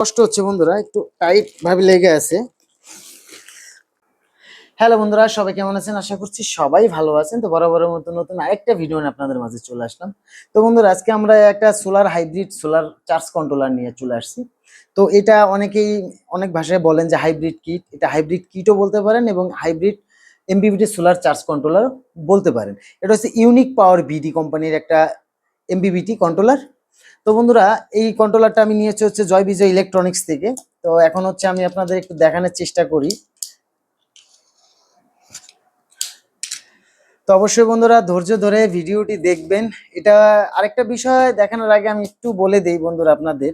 কষ্ট হচ্ছে বন্ধুরা, একটু টাইট ভাবে লেগে আছে। হ্যালো বন্ধুরা, সবাই কেমন আছেন? আশা করছি সবাই ভালো আছেন। তো বরাবরের মতো নতুন আরেকটা ভিডিও নিয়ে আপনাদের মাঝে চলে আসলাম। তো বন্ধুরা, আজকে আমরা একটা solar hybrid solar charge controller নিয়ে চলে আসছি। তো এটা অনেকেই অনেক ভাষায় বলেন যে হাইব্রিড কিট এটা হাইব্রিড কিটও বলতে পারেন এবং hybrid MPPT solar charge controller বলতে পারেন। এটা হচ্ছে ইউনিক পাওয়ার বিডি কোম্পানির একটা এমবিবিটি কন্ট্রোলার তো বন্ধুরা, এই কন্ট্রোলারটা আমি নিয়েছি হচ্ছে জয় বিজয় ইলেকট্রনিক্স থেকে। তো এখন হচ্ছে আমি আপনাদের একটু দেখানোর চেষ্টা করি। তো অবশ্যই বন্ধুরা, ধৈর্য ধরে ভিডিওটি দেখবেন। এটা আরেকটা বিষয় দেখানোর আগে আমি একটু বলে দেই বন্ধুরা আপনাদের।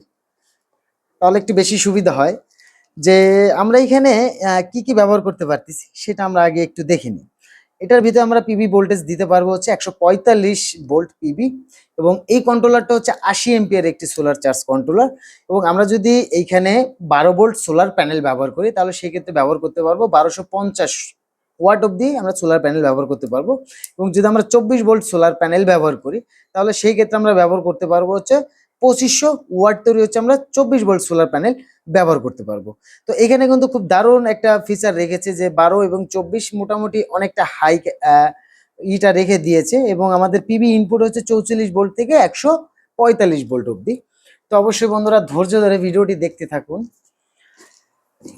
তাহলে একটু বেশি সুবিধা হয়। যে আমরা এখানে কি কি ব্যবহার করতে পারতেছি, সেটা আমরা আগে একটু দেখে নিই। এটার ভিতরে আমরা পিবি ভোল্টেজ দিতে পারব হচ্ছে একশো পঁয়তাল্লিশ ভোল্ট পিবি এবং এই কন্ট্রোলারটা হচ্ছে আশি এমপিয়ার একটি সোলার চার্জ কন্ট্রোলার এবং আমরা যদি এইখানে বারো ভোল্ট সোলার প্যানেল ব্যবহার করি, তাহলে সেক্ষেত্রে ব্যবহার করতে পারব বারোশো পঞ্চাশ ওয়াট অব্দি আমরা সোলার প্যানেল ব্যবহার করতে পারব এবং যদি আমরা চব্বিশ ভোল্ট সোলার প্যানেল ব্যবহার করি, তাহলে সেই ক্ষেত্রে আমরা ব্যবহার করতে পারব হচ্ছে পঁচিশশো ওয়াট তৈরি হচ্ছে আমরা চব্বিশ ভোল্ট সোলার প্যানেল ব্যবহার করতে পারব। তো এখানে কিন্তু খুব দারুণ একটা ফিচার রেখেছে যে বারো এবং চব্বিশ মোটামুটি অনেকটা হাই ইটা রেখে দিয়েছে এবং আমাদের পিবি ইনপুট হচ্ছে চৌচল্লিশ ভোল্ট থেকে একশো পঁয়তাল্লিশ ভোল্ট অব্দি তো অবশ্যই বন্ধুরা ধৈর্য ধরে ভিডিওটি দেখতে থাকুন।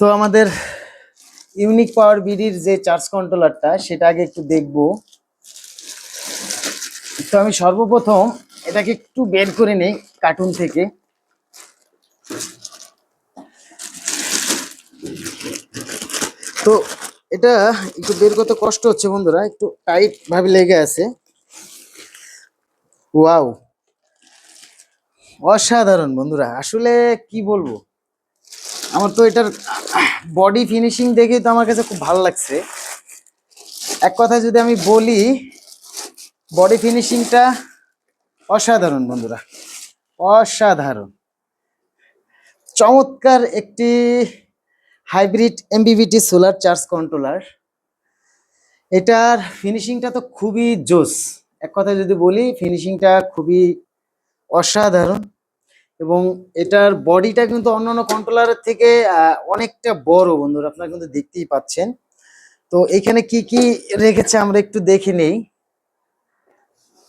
তো আমাদের ইউনিক পাওয়ার বিডির যে চার্জ কন্ট্রোলারটা সেটা আগে একটু দেখব। তো আমি সর্বপ্রথম এটাকে একটু বের করে নেই কার্টুন থেকে। তো এটা একটু বের করতে কষ্ট হচ্ছে বন্ধুরা, একটু টাইট ভাবে লেগে আছে। ওয়াও অসাধারণ বন্ধুরা, আসলে কি বলব? আমার তো এটার বডি ফিনিশিং দেখে তো আমার কাছে খুব ভালো লাগছে। এক কথায় যদি আমি বলি বডি ফিনিশিংটা অসাধারণ বন্ধুরা, অসাধারণ। চমৎকার একটি hybrid MPPT solar charge controller. এটার ফিনিশিংটা তো খুবই জোস। এক কথায় যদি বলি, ফিনিশিংটা খুবই অসাধারণ এবং এটার বডিটা কিন্তু অন্যান্য কন্ট্রোলারের থেকে অনেকটা বড় বন্ধুরা, আপনারা কিন্তু দেখতেই পাচ্ছেন। তো এখানে কি কি রেখেছে আমরা একটু দেখে নেই।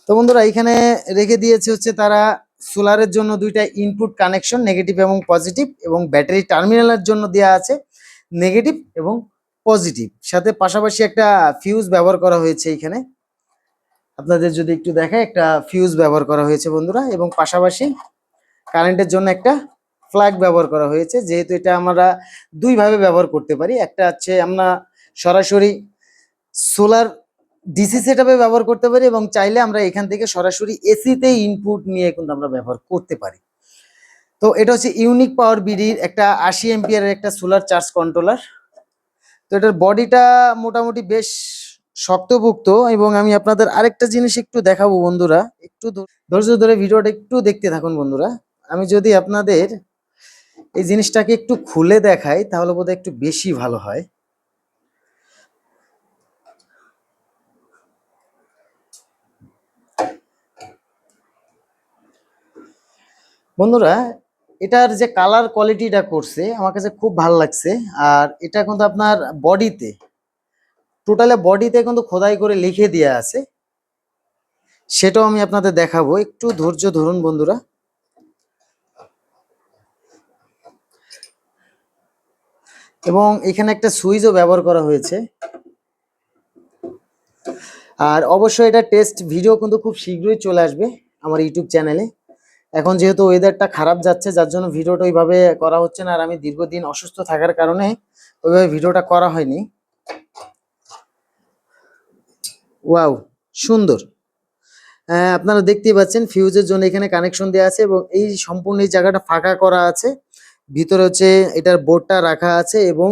তো বন্ধুরা, এখানে রেখে দিয়েছে হচ্ছে তারা সোলারের জন্য দুইটা ইনপুট কানেকশন নেগেটিভ এবং পজিটিভ এবং ব্যাটারি টার্মিনালের জন্য দেওয়া আছে নেগেটিভ এবং পজিটিভ সাথে পাশাপাশি একটা ফিউজ ব্যবহার করা হয়েছে এখানে। আপনাদের যদি একটু দেখায় একটা ফিউজ ব্যবহার করা হয়েছে বন্ধুরা, এবং পাশাপাশি কারেন্টের জন্য একটা ফ্ল্যাগ ব্যবহার করা হয়েছে। যেহেতু এটা আমরা দুইভাবে ব্যবহার করতে পারি, একটা হচ্ছে আমরা সরাসরি সোলার ডিসি সেটআপে ব্যবহার করতে পারি এবং চাইলে আমরা এখান থেকে সরাসরি এসিতে ইনপুট নিয়ে কিন্তু আমরা ব্যবহার করতে পারি। তো এটা হচ্ছে ইউনিক পাওয়ার বিডির একটা আশি এমপিয়ারের একটা সোলার চার্জ কন্ট্রোলার তো এটার বডিটা মোটামুটি বেশ শক্তভুক্ত এবং আমি আপনাদের আরেকটা জিনিস একটু দেখাবো বন্ধুরা। একটু ধৈর্য ধরে ভিডিওটা একটু দেখতে থাকুন বন্ধুরা। আমি যদি আপনাদের এই জিনিসটাকে একটু খুলে দেখাই তাহলে বোধহয় একটু বেশি ভালো হয়। বন্ধুরা, এটার যে কালার কোয়ালিটিটা করছে, আমার কাছে খুব ভালো লাগছে। আর এটা কিন্তু আপনার বডিতে টোটালে বডিতে কিন্তু খোদাই করে লিখে দেওয়া আছে। সেটাও আমি আপনাদের দেখাবো। একটু ধৈর্য ধরুন বন্ধুরা। এবং এখানে একটা সুইচও ব্যবহার করা হয়েছে। আর অবশ্যই এটা টেস্ট ভিডিও কিন্তু খুব শীঘ্রই চলে আসবে আমার ইউটিউব চ্যানেলে এখন যেহেতু ওয়েদারটা খারাপ যাচ্ছে যার জন্য ভিডিওটা ওইভাবে করা হচ্ছে না। আর আমি দীর্ঘদিন অসুস্থ থাকার কারণে ওইভাবে ভিডিওটা করা হয়নি। ওয়াও সুন্দর। আহ, আপনারা দেখতেই পাচ্ছেন ফিউজের জন্য এখানে কানেকশন দেওয়া আছে এবং এই সম্পূর্ণ এই জায়গাটা ফাঁকা করা আছে। ভিতরে হচ্ছে এটার বোর্ডটা রাখা আছে এবং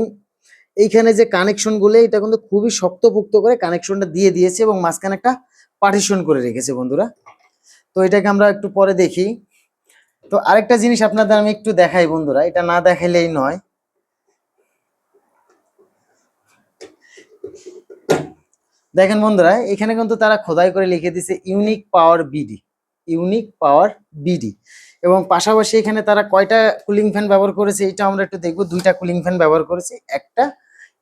এইখানে যে কানেকশনগুলো এটা কিন্তু খুবই শক্তপোক্ত করে কানেকশনটা দিয়ে দিয়েছে এবং মাঝখানে একটা পার্টিশন করে রেখেছে বন্ধুরা। তো এটাকে আমরা একটু পরে দেখি। তো আরেকটা জিনিস আপনাদের আমি একটু দেখাই বন্ধুরা, এটা না দেখাইলেই নয়। দেখেন বন্ধুরা, এখানে কিন্তু তারা খোদাই করে লিখে দিছে unique power BD, unique power BD. এবং পাশাপাশি এখানে তারা কয়টা কুলিং ফ্যান ব্যবহার করেছে, এটা আমরা একটু দেখব। দুইটা কুলিং ফ্যান ব্যবহার করেছে, একটা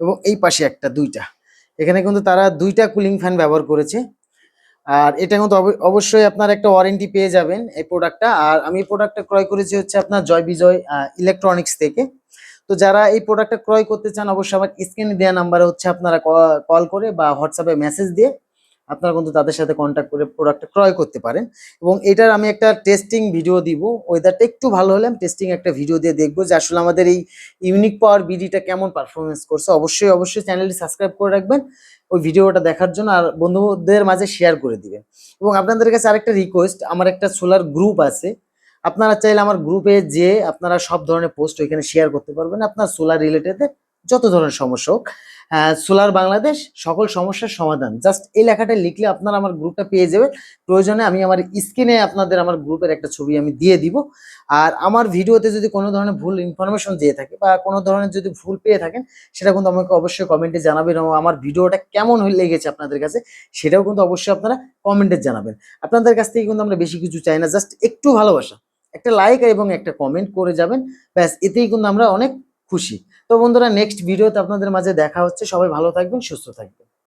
এবং এই পাশে একটা, দুইটা। এখানে কিন্তু তারা দুইটা কুলিং ফ্যান ব্যবহার করেছে। আর এটা কিন্তু অব- অবশ্যই আপনার একটা ওয়ারেন্টি পেয়ে যাবেন এই প্রোডাক্টটা আর আমি এই প্রোডাক্টটা ক্রয় করেছি হচ্ছে আপনার জয় বিজয় ইলেকট্রনিক্স থেকে। তো যারা এই প্রোডাক্টটা ক্রয় করতে চান, অবশ্যই আমার স্ক্রিনে দেওয়া নাম্বারে হচ্ছে আপনারা কল করে বা হোয়াটসঅ্যাপে মেসেজ দিয়ে আপনারা কিন্তু তাদের সাথে কন্ট্যাক্ট করে প্রোডাক্টটা ক্রয় করতে পারেন। এবং এটার আমি একটা টেস্টিং ভিডিও দিব। ওয়েদারটা একটু ভালো হলে আমি টেস্টিং একটা ভিডিও দিয়ে দেখব যে আসলে আমাদের এই ইউনিক পাওয়ার বিডিটা কেমন পারফরমেন্স করছে। অবশ্যই অবশ্যই চ্যানেলটি সাবস্ক্রাইব করে রাখবেন। ওই ভিডিওটা দেখার জন্য আর বন্ধুদের মাঝে শেয়ার করে দিবেন। এবং আপনাদের কাছে আরেকটা রিকোয়েস্ট আমার একটা সোলার গ্রুপ আছে। আপনারা চাইলে আমার গ্রুপে যে আপনারা সব ধরনের পোস্ট ওইখানে শেয়ার করতে পারবেন। আপনার সোলার রিলেটেড যত ধরনের সমস্যা হোক সোলার বাংলাদেশ সকল সমস্যার সমাধান। জাস্ট এই লেখাটা লিখলে আপনারা আমার গ্রুপটা পেয়ে যাবেন। প্রয়োজনে আমি আমার স্ক্রিনে আপনাদের আমার গ্রুপের একটা ছবি আমি দিয়ে দিব। আর আমার ভিডিওতে যদি কোনো ধরনের ভুল ইনফরমেশন দিয়ে থাকে বা কোনো ধরনের যদি ভুল পেয়ে থাকেন, সেটা কিন্তু আমাকে অবশ্যই কমেন্টে জানাবেন এবং আমার ভিডিওটা কেমন লেগেছে আপনাদের কাছে, সেটাও কিন্তু অবশ্যই আপনারা কমেন্টে জানাবেন। আপনাদের কাছ থেকে কিন্তু আমরা বেশি কিছু চাই না জাস্ট একটু ভালোবাসা। একটা লাইক এবং একটা কমেন্ট করে যাবেন। ব্যাস, এতেই কিন্তু আমরা অনেক খুশি। তো বন্ধুরা নেক্সট ভিডিওতে আপনাদের মাঝে দেখা হচ্ছে। সবাই ভালো থাকবেন সুস্থ থাকবেন।